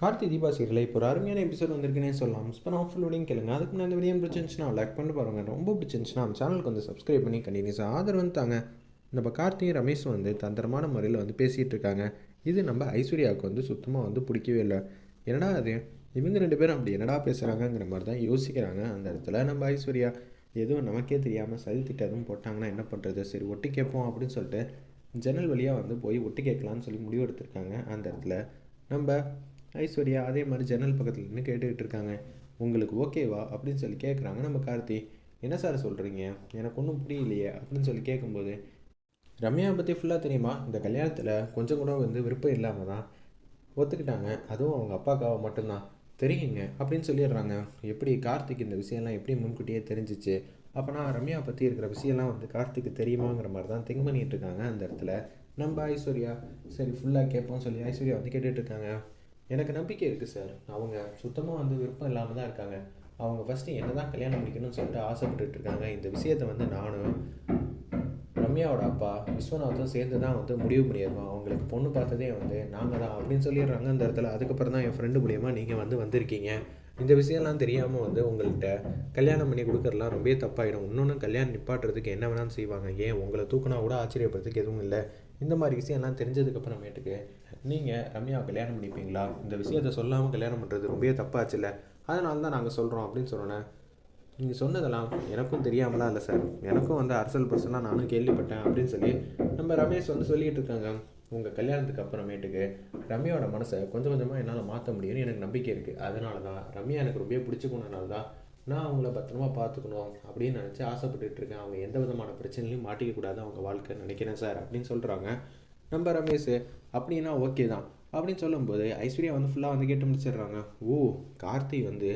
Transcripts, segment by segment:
Karthi Deepa serial இப்போ ஒரு அருமையான எபிசோட் வந்திருக்குன்னே சொல்லலாம். மிஸ் பண்ண ஃபுல் லோடிங் கேளுங்க. அதுக்கு முன்னாடி இந்த வீடியோ பிடிச்சிருந்துச்சுன்னா லைக் பண்ணி பாருங்க. ரொம்ப பிடிச்சிருந்துச்சுன்னா நம்ம சேனலுக்கு வந்து சப்ஸ்கிரைப் பண்ணி கண்டினியூஸாக ஆதரவு தாங்க. நம்ம கார்த்தியும் ரமேஷும் வந்து தந்திரமான முறையில் வந்து பேசிகிட்டு இருக்காங்க. இது நம்ம ஐஸ்வர்யாவுக்கு வந்து சுத்தமாக வந்து பிடிக்கவே இல்லை. என்னடா அது இவங்க ரெண்டு பேரும் அப்படி என்னடா பேசுகிறாங்கங்கிற மாதிரி தான் யோசிக்கிறாங்க அந்த இடத்துல நம்ம ஐஸ்வர்யா. எதுவும் நமக்கே தெரியாமல் சதி திட்டம் எதுவும் போட்டாங்கன்னா என்ன பண்ணுறது சரி ஒட்டி கேட்போம் அப்படின்னு சொல்லிட்டு ஜன்னல் வழியாக வந்து போய் ஒட்டி கேட்கலான்னு சொல்லி முடிவு எடுத்திருக்காங்க அந்த இடத்துல. நம்ம ஐஸ்வர்யா அதே மாதிரி ஜன்னல் பக்கத்தில் நின்று கேட்டுக்கிட்டு இருக்காங்க. உங்களுக்கு ஓகேவா அப்படின்னு சொல்லி கேட்குறாங்க நம்ம கார்த்தி. என்ன சார் சொல்கிறீங்க எனக்கு ஒன்றும் புரியலையே அப்படின்னு சொல்லி கேட்கும்போது ரம்யா பற்றி ஃபுல்லாக தெரியுமா? இந்த கல்யாணத்தில் கொஞ்சம் கூட வந்து விருப்பம் இல்லாமல் தான் ஒத்துக்கிட்டாங்க. அதுவும் அவங்க அப்பாக்காவை மட்டும்தான். தெரியுங்க அப்படின்னு சொல்லிடுறாங்க. எப்படி கார்த்திக் இந்த விஷயம்லாம் எப்படி முன்கூட்டியே தெரிஞ்சிச்சு? அப்போனா ரம்யா பற்றி இருக்கிற விஷயம்லாம் வந்து கார்த்திக்கு தெரியுமாங்கிற மாதிரி தான் திங்க் பண்ணிகிட்டு இருக்காங்க அந்த இடத்துல. நம்ம ஐஸ்வர்யா சரி ஃபுல்லாக கேட்போம் சொல்லி ஐஸ்வர்யா வந்து கேட்டுட்ருக்காங்க எனக்கு நம்பிக்கை இருக்குது சார் அவங்க சுத்தமாக வந்து விருப்பம் இல்லாமல் தான் இருக்காங்க. அவங்க ஃபஸ்ட்டு என்ன தான் கல்யாணம் முடிக்கணும்னு சொல்லிட்டு ஆசைப்பட்டுட்டு இருக்காங்க. இந்த விஷயத்தை வந்து நானும் ரம்யாவோட அப்பா விஸ்வநாத்தும் சேர்ந்து தான் வந்து முடிவு பண்ணியிருக்கோம். அவங்களுக்கு பொண்ணு பார்த்ததே வந்து நாங்கள் தான் அப்படின்னு சொல்லிடுறாங்க அந்த இடத்துல. அதுக்கப்புறம் தான் என் ஃப்ரெண்டு மூலியமாக நீங்கள் வந்து வந்திருக்கீங்க. இந்த விஷயம்லாம் தெரியாமல் வந்து உங்கள்கிட்ட கல்யாணம் பண்ணி கொடுக்கறதுலாம் ரொம்பவே தப்பாயிடும். இன்னொன்று கல்யாணம் நிப்பாட்டுறதுக்கு என்ன வேணாலும் செய்வாங்க. ஏன் உங்களை தூக்கினா கூட ஆச்சரியப்படுறதுக்கு எதுவும் இல்லை. இந்த மாதிரி விஷயம்லாம் தெரிஞ்சதுக்கப்புறமேட்டுக்கு நீங்கள் ரம்யாவை கல்யாணம் பண்ணிப்பீங்களா? இந்த விஷயத்த சொல்லாமல் கல்யாணம் பண்ணுறது ரொம்பவே தப்பாச்சுல்ல. அதனால தான் நாங்கள் சொல்கிறோம் அப்படின்னு சொன்னேன் நீங்கள் சொன்னதெல்லாம் எனக்கும் தெரியாமலாம் இல்லை சார். எனக்கும் வந்து அரசல் பர்சனாக நானும் கேள்விப்பட்டேன் அப்படின்னு சொல்லி நம்ம ரமேஷ் வந்து சொல்லிகிட்டு இருக்காங்க. உங்கள் கல்யாணத்துக்கு அப்புறமேட்டுக்கு ரம்யாவோட மனசை கொஞ்சம் கொஞ்சமாக என்னால் மாற்ற முடியும்னு எனக்கு நம்பிக்கை இருக்குது அதனால தான் ரம்யா எனக்கு ரொம்ப பிடிச்சிக்கணுனால தான் நான் அவங்கள பத்திரமா பார்த்துக்கணும் அப்படின்னு நினச்சி ஆசைப்பட்டுட்டு இருக்கேன். அவங்க எந்த விதமான பிரச்சனையும் மாட்டிக்க கூடாது அவங்க வாழ்க்கை நினைக்கிறேன் சார் அப்படின்னு சொல்கிறாங்க நம்ம ரமேஷ் அப்படின்னா ஓகே தான். அப்படின்னு சொல்லும்போது ஐஸ்வர்யா வந்து ஃபுல்லாக வந்து கேட்டு முடிச்சிடுறாங்க. ஓ கார்த்தி வந்து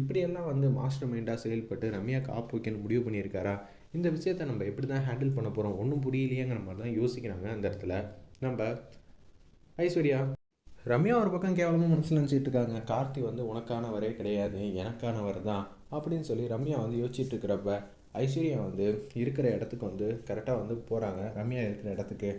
இப்படியெல்லாம் வந்து மாஸ்டர் மைண்டாக செயல்பட்டு ரம்யா ஆப் முடிவு பண்ணியிருக்காரா? இந்த விஷயத்தை நம்ம எப்படி தான் ஹேண்டில் பண்ண போகிறோம் ஒன்றும் புரியலையேங்கிற மாதிரி தான் யோசிக்கிறாங்க அந்த இடத்துல. நம்ம ஐஸ்வர்யா ரம்யா ஒரு பக்கம் கேவலமாக மனசில் நினச்சிட்டு இருக்காங்க. கார்த்தி வந்து உனக்கானவரே கிடையாது. எனக்கானவர் தான். அப்படின்னு சொல்லி ரம்யா வந்து யோசிச்சுட்டு இருக்கிறப்ப ஐஸ்வர்யா வந்து இருக்கிற இடத்துக்கு வந்து கரெக்டாக வந்து போகிறாங்க ரம்யா இருக்கிற இடத்துக்கு.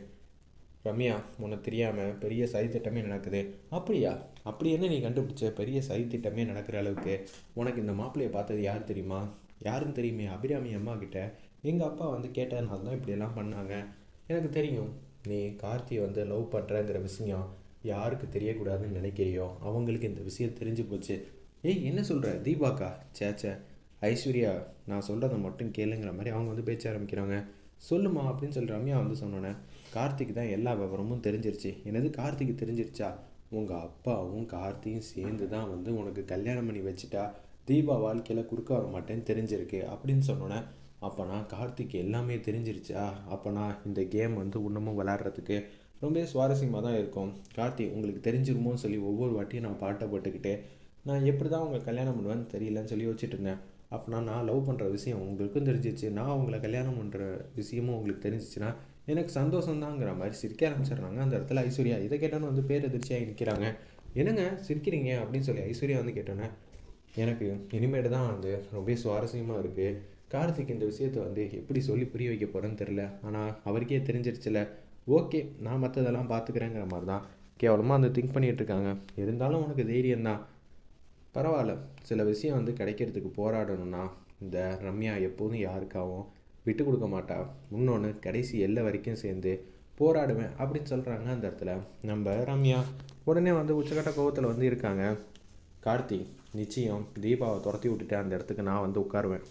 ரம்யா உனக்கு தெரியாமல் பெரிய சதி திட்டமே நடக்குது. அப்படியா? அப்படி என்ன நீ கண்டுபிடிச்ச பெரிய சதித்திட்டமே நடக்கிற அளவுக்கு? உனக்கு இந்த மாப்பிள்ளையை பார்த்தது யார் தெரியுமா? யாருன்னு தெரியுமே. அபிராமி அம்மா கிட்ட எங்கள் அப்பா வந்து கேட்டதுனால தான் இப்படியெல்லாம் பண்ணாங்க. எனக்கு தெரியும். நீ கார்த்தியை வந்து லவ் பண்ணுறங்கிற விஷயம் யாருக்கு தெரியக்கூடாதுன்னு நினைக்கிறியோ? அவங்களுக்கு இந்த விஷயம் தெரிஞ்சு போச்சு. ஏய் என்ன சொல்கிற தீபாக்கா? சேச்சே ஐஸ்வர்யா நான் சொல்கிறத மட்டும் கேளுங்கிற மாதிரி அவங்க வந்து பேச்ச ஆரம்பிக்கிறாங்க. சொல்லுமா அப்படின்னு சொல்லி ரம்யா வந்து சொன்னோன்னே கார்த்திக் தான் எல்லா விவரமும் தெரிஞ்சிருச்சு. என்னது கார்த்திக் தெரிஞ்சிருச்சா? உங்கள் அப்பாவும் கார்த்தியும் சேர்ந்து தான் வந்து உனக்கு கல்யாணம் பண்ணி வச்சுட்டா. தீபா வாழ்க்கையில் குறுக்க வர மாட்டேன்னு தெரிஞ்சிருக்கு அப்படின்னு சொன்னோன்னே அப்போனா கார்த்திக் எல்லாமே தெரிஞ்சிருச்சா? அப்போனா இந்த கேம் வந்து இன்னமும் விளாட்றதுக்கு ரொம்ப சுவாரஸ்யமாக தான் இருக்கும். கார்த்திக் உங்களுக்கு தெரிஞ்சிருமோன்னு சொல்லி ஒவ்வொரு வாட்டியும் நான் பாட்டை போட்டுக்கிட்டு நான் எப்படி தான் உங்களை கல்யாணம் பண்ணுவேன்னு தெரியலன்னு சொல்லி வச்சுட்டு இருந்தேன். அப்படின்னா நான் லவ் பண்ணுற விஷயம் உங்களுக்கும் தெரிஞ்சிச்சு நான் உங்களை கல்யாணம் பண்ணுற விஷயமும் உங்களுக்கு தெரிஞ்சிச்சுன்னா எனக்கு சந்தோஷம்தாங்கிற மாதிரி சிரிக்க ஆரம்பிச்சிடுறாங்க. அந்த இடத்துல ஐஸ்வர்யா இதை கேட்டோன்னு வந்து பேர் எதிர்ச்சியாக நிற்கிறாங்க என்னங்க சிரிக்கிறீங்க அப்படின்னு சொல்லி ஐஸ்வர்யா வந்து கேட்டோன்னே எனக்கு இனிமேட்டு தான் வந்து ரொம்ப சுவாரஸ்யமாக இருக்குது கார்த்திக் இந்த விஷயத்த வந்து எப்படி சொல்லி புரிய வைக்க போகிறேன்னு தெரில ஆனால் அவருக்கே தெரிஞ்சிருச்சுல. ஓகே நான் மற்றதெல்லாம் பார்த்துக்கிறேங்கிற மாதிரி தான் கேவலமாக வந்து திங்க் பண்ணிகிட்டு இருக்காங்க. இருந்தாலும் உனக்கு தைரியம்தான் பரவாயில்ல. சில விஷயம் வந்து கிடைக்கிறதுக்கு போராடணும்னா இந்த ரம்யா எப்போதும் யாருக்காகவும் விட்டு கொடுக்க மாட்டா. இன்னொன்று கடைசி எல்லை வரைக்கும் சேர்ந்து போராடுவேன் அப்படின்னு சொல்கிறாங்க அந்த இடத்துல. நம்ம ரம்யா உடனே வந்து உச்சக்கட்ட கோபத்தில் வந்து இருக்காங்க. கார்த்தி நிச்சயம் தீபாவை துரத்தி விட்டுட்டு அந்த இடத்துக்கு நான் வந்து உட்காருவேன்.